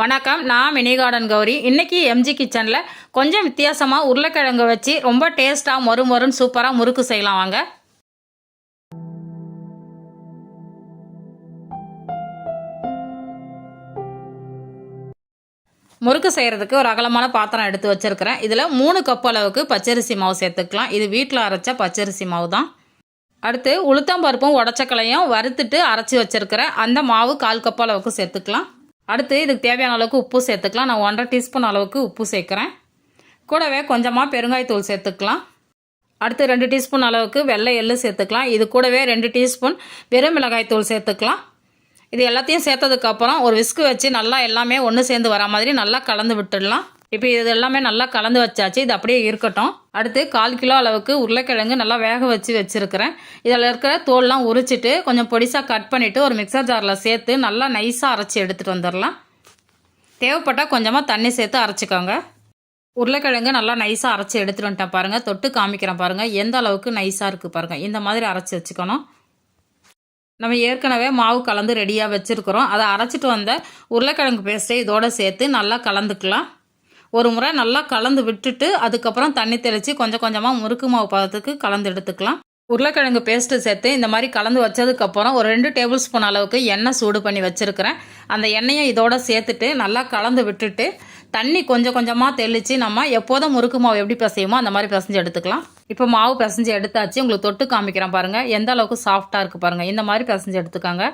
வணக்கம் நான் mini garden Gowri இன்றைக்கி எம்ஜி கிச்சனில் கொஞ்சம் வித்தியாசமாக உருளைக்கிழங்கு வச்சு ரொம்ப டேஸ்ட்டாக மொறு மொறுன்னு சூப்பராக முறுக்கு செய்யலாம் வாங்க. முறுக்கு செய்கிறதுக்கு ஒரு அகலமான பாத்திரம் எடுத்து வச்சுருக்கிறேன். இதில் மூணு கப் அளவுக்கு பச்சரிசி மாவு சேர்த்துக்கலாம். இது வீட்டில் அரைச்ச பச்சரிசி மாவு தான். அடுத்து உளுத்தம்பருப்பும் உடச்சக்கலையும் வறுத்துட்டு அரைச்சி வச்சுருக்கிறேன். அந்த மாவு கால் கப் அளவுக்கு சேர்த்துக்கலாம். அடுத்து இதுக்கு தேவையான அளவுக்கு உப்பு சேர்த்துக்கலாம். நான் ஒன்றரை டீஸ்பூன் அளவுக்கு உப்பு சேர்க்குறேன். கூடவே கொஞ்சமாக பெருங்காயத்தூள் சேர்த்துக்கலாம். அடுத்து ரெண்டு டீஸ்பூன் அளவுக்கு வெள்ளை எள்ளு சேர்த்துக்கலாம். இது கூடவே ரெண்டு டீஸ்பூன் வெறும் மிளகாய்த்தூள் சேர்த்துக்கலாம். இது எல்லாத்தையும் சேர்த்ததுக்கப்புறம் ஒரு விஸ்கு வச்சு நல்லா எல்லாமே ஒன்று சேர்ந்து வர மாதிரி நல்லா கலந்து விட்டுடலாம். இப்போ இது எல்லாமே நல்லா கலந்து வச்சாச்சு. இது அப்படியே இருக்கட்டும். அடுத்து கால் கிலோ அளவுக்கு உருளைக்கிழங்கு நல்லா வேக வச்சு வச்சுருக்கிறேன். இதில் இருக்கிற தோல்லாம் உரிச்சிட்டு கொஞ்சம் பொடிசாக கட் பண்ணிவிட்டு ஒரு மிக்சர் ஜாரில் சேர்த்து நல்லா நைஸாக அரைச்சி எடுத்துகிட்டு வந்துடலாம். தேவைப்பட்டால் கொஞ்சமாக தண்ணி சேர்த்து அரைச்சிக்கோங்க. உருளைக்கிழங்கு நல்லா நைஸாக அரைச்சி எடுத்துகிட்டு வந்துட்டேன் பாருங்கள் தொட்டு காமிக்கிறேன் பாருங்கள் எந்த அளவுக்கு நைஸாக இருக்குது பாருங்கள் இந்த மாதிரி அரைச்சி வச்சுக்கணும். நம்ம ஏற்கனவே மாவு கலந்து ரெடியாக வச்சுருக்குறோம். அதை அரைச்சிட்டு வந்த உருளைக்கிழங்கு பேஸ்ட்டை இதோடு சேர்த்து நல்லா கலந்துக்கலாம். ஒரு முறை நல்லா கலந்து விட்டுட்டு அதுக்கப்புறம் தண்ணி தெளித்து கொஞ்சம் கொஞ்சமாக முறுக்கு மாவு பதத்துக்கு கலந்து எடுத்துக்கலாம். உருளைக்கிழங்கு பேஸ்ட்டு சேர்த்து இந்த மாதிரி கலந்து வச்சதுக்கப்புறம் ஒரு ரெண்டு டேபிள் ஸ்பூன் அளவுக்கு எண்ணெய் சூடு பண்ணி வச்சுருக்கிறேன். அந்த எண்ணெயை இதோட சேர்த்துட்டு நல்லா கலந்து விட்டுட்டு தண்ணி கொஞ்சம் கொஞ்சமாக தெளித்து நம்ம எப்போதும் முறுக்கு மாவு எப்படி பிசையுமோ அந்த மாதிரி பிசைஞ்சு எடுத்துக்கலாம். இப்போ மாவு பிசைஞ்சு எடுத்தாச்சு. உங்களுக்கு தொட்டு காமிக்கிறேன் பாருங்கள் எந்த அளவுக்கு சாஃப்டாக இருக்குது பாருங்கள் இந்த மாதிரி பிசைஞ்சு எடுத்துக்காங்க.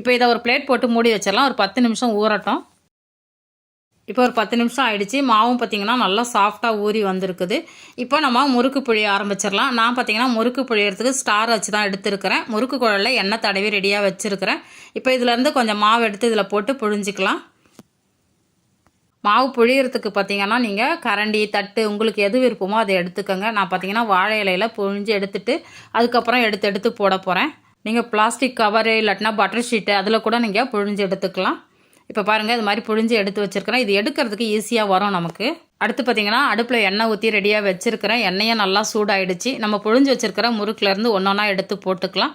இப்போ இதை ஒரு பிளேட் போட்டு மூடி வச்சிடலாம். ஒரு பத்து நிமிஷம் ஊறட்டும். இப்போ ஒரு பத்து நிமிஷம் ஆயிடுச்சு. மாவும் பார்த்திங்கன்னா நல்லா சாஃப்டாக ஊறி வந்திருக்குது. இப்போ நம்ம முறுக்கு புழிய ஆரம்பிச்சிடலாம். நான் பார்த்திங்கன்னா முறுக்கு புழியறதுக்கு ஸ்டார் வச்சு தான் எடுத்துருக்கிறேன். முறுக்கு குழலில் எண்ணெய் தடவி ரெடியாக வச்சுருக்கிறேன். இப்போ இதுலேருந்து கொஞ்சம் மாவு எடுத்து இதில் போட்டு புழிஞ்சிக்கலாம். மாவு புழியறதுக்கு பார்த்தீங்கன்னா நீங்கள் கரண்டி தட்டு உங்களுக்கு எது விருப்பமோ அதை எடுத்துக்கோங்க. நான் பார்த்தீங்கன்னா வாழை இலையில் புழிஞ்சு எடுத்துட்டு அதுக்கப்புறம் எடுத்து எடுத்து போட போகிறேன் நீங்கள் பிளாஸ்டிக் கவரு இல்லாட்டினா பட்டர் ஷீட்டு அதில் கூட நீங்கள் புழிஞ்சு எடுத்துக்கலாம். இப்போ பாருங்கள் இது மாதிரி புழிஞ்சு எடுத்து வச்சுருக்கிறேன். இது எடுக்கிறதுக்கு ஈஸியாக வரும் நமக்கு. அடுத்து பார்த்தீங்கன்னா அடுப்பில் எண்ணெய் ஊற்றி ரெடியாக வச்சுருக்கிறேன். எண்ணெயை நல்லா சூடாயிடுச்சு. நம்ம புழிஞ்சு வச்சுருக்கிற முறுக்குலேருந்து ஒன்று ஒன்றா எடுத்து போட்டுக்கலாம்.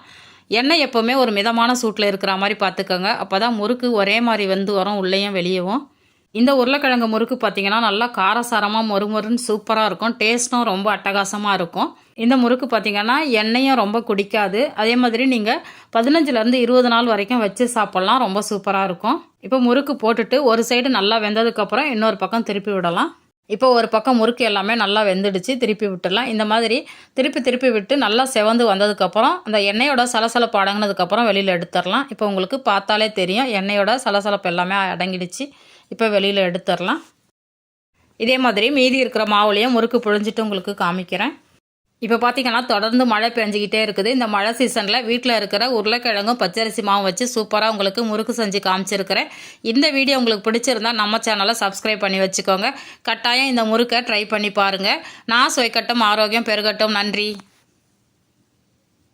எண்ணெய் எப்போவுமே ஒரு மிதமான சூட்டில் இருக்கிற மாதிரி பார்த்துக்கோங்க அப்போ தான் முறுக்கு ஒரே மாதிரி வந்து வரும் உள்ளேயும் வெளியவும். இந்த உருளைக்கிழங்கு முறுக்கு பார்த்தீங்கன்னா நல்லா காரசாரமாக மொறுமொறுன்னு சூப்பராக இருக்கும். டேஸ்ட்டும் ரொம்ப அட்டகாசமாக இருக்கும். இந்த முறுக்கு பார்த்தீங்கன்னா எண்ணெயும் ரொம்ப குடிக்காது. அதே மாதிரி நீங்கள் பதினஞ்சுலேருந்து இருபது நாள் வரைக்கும் வச்சு சாப்பிட்லாம். ரொம்ப சூப்பராக இருக்கும். இப்போ முறுக்கு போட்டுட்டு ஒரு சைடு நல்லா வெந்ததுக்கப்புறம் இன்னொரு பக்கம் திருப்பி விடலாம். இப்போ ஒரு பக்கம் முறுக்கு எல்லாமே நல்லா வெந்துடுச்சு திருப்பி விட்டுடலாம். இந்த மாதிரி திருப்பி திருப்பி விட்டு நல்லா செவந்து வந்ததுக்கப்புறம் அந்த எண்ணெயோட சலசலப்பு அடங்கினதுக்கப்புறம் வெளியில் எடுத்துடலாம். இப்போ உங்களுக்கு பார்த்தாலே தெரியும் எண்ணெயோட சலசலப்பு எல்லாமே அடங்கிடுச்சு. இப்போ வெளியில் எடுத்துடலாம். இதே மாதிரி மீதி இருக்கிற மாவுலேயும் முறுக்கு புழிஞ்சிட்டு உங்களுக்கு காமிக்கிறேன். இப்போ பார்த்தீங்கன்னா தொடர்ந்து மழை பெஞ்சிக்கிட்டே இருக்குது. இந்த மழை சீசனில் வீட்டில் இருக்கிற உருளைக்கிழங்கும் பச்சரிசி மாவும் வச்சு சூப்பராக உங்களுக்கு முறுக்கு செஞ்சு காமிச்சிருக்கிறேன். இந்த வீடியோ உங்களுக்கு பிடிச்சிருந்தா நம்ம சேனலை சப்ஸ்கிரைப் பண்ணி வச்சுக்கோங்க. கட்டாயம் இந்த முறுக்கை ட்ரை பண்ணி பாருங்கள் நான் சுவைக்கட்டும் ஆரோக்கியம் பெருகட்டும். நன்றி.